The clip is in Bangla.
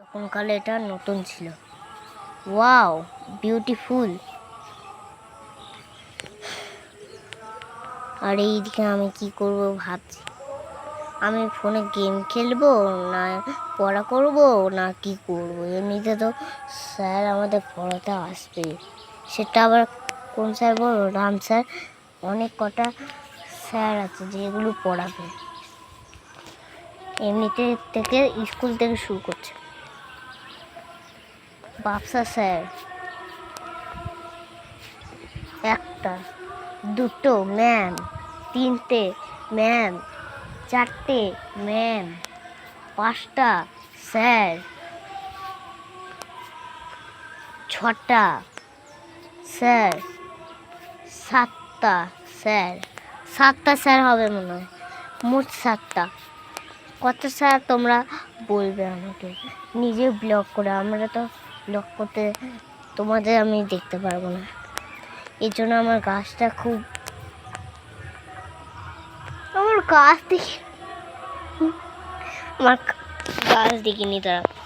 তখনকালে এটা নতুন ছিল। Wow, beautiful. আর এইদিকে আমি কি করব ভাবছি? আমি ফোনে গেম খেলব, না পড়া করব, না কি করব? এমনিতে তো স্যার আমাদের পড়াতে আসবে। সেটা আবার কোন স্যার বলো? রাম স্যার। অনেক কটা স্যার আছে যেগুলো পড়াবে। এমনিতে থেকে স্কুল থেকে শুরু করছে। বাপসা স্যার। একটা, দুটো ম্যাম, তিনটে ম্যাম, চারটে ম্যাম, পাঁচটা স্যার, ছটা স্যার, সাতটা স্যার। সাতটা স্যার হবে মনে হয়, মোট সাতটা। কত স্যার তোমরা বলবে আমাকে? নিজে ব্লগ করে, আমরা তো ব্লগ করতে তোমাদের আমি দেখতে পারব না। এই জন্য আমার গাছটা খুব আমার গাছ দেখি আমার গাছ দেখিনি তারা।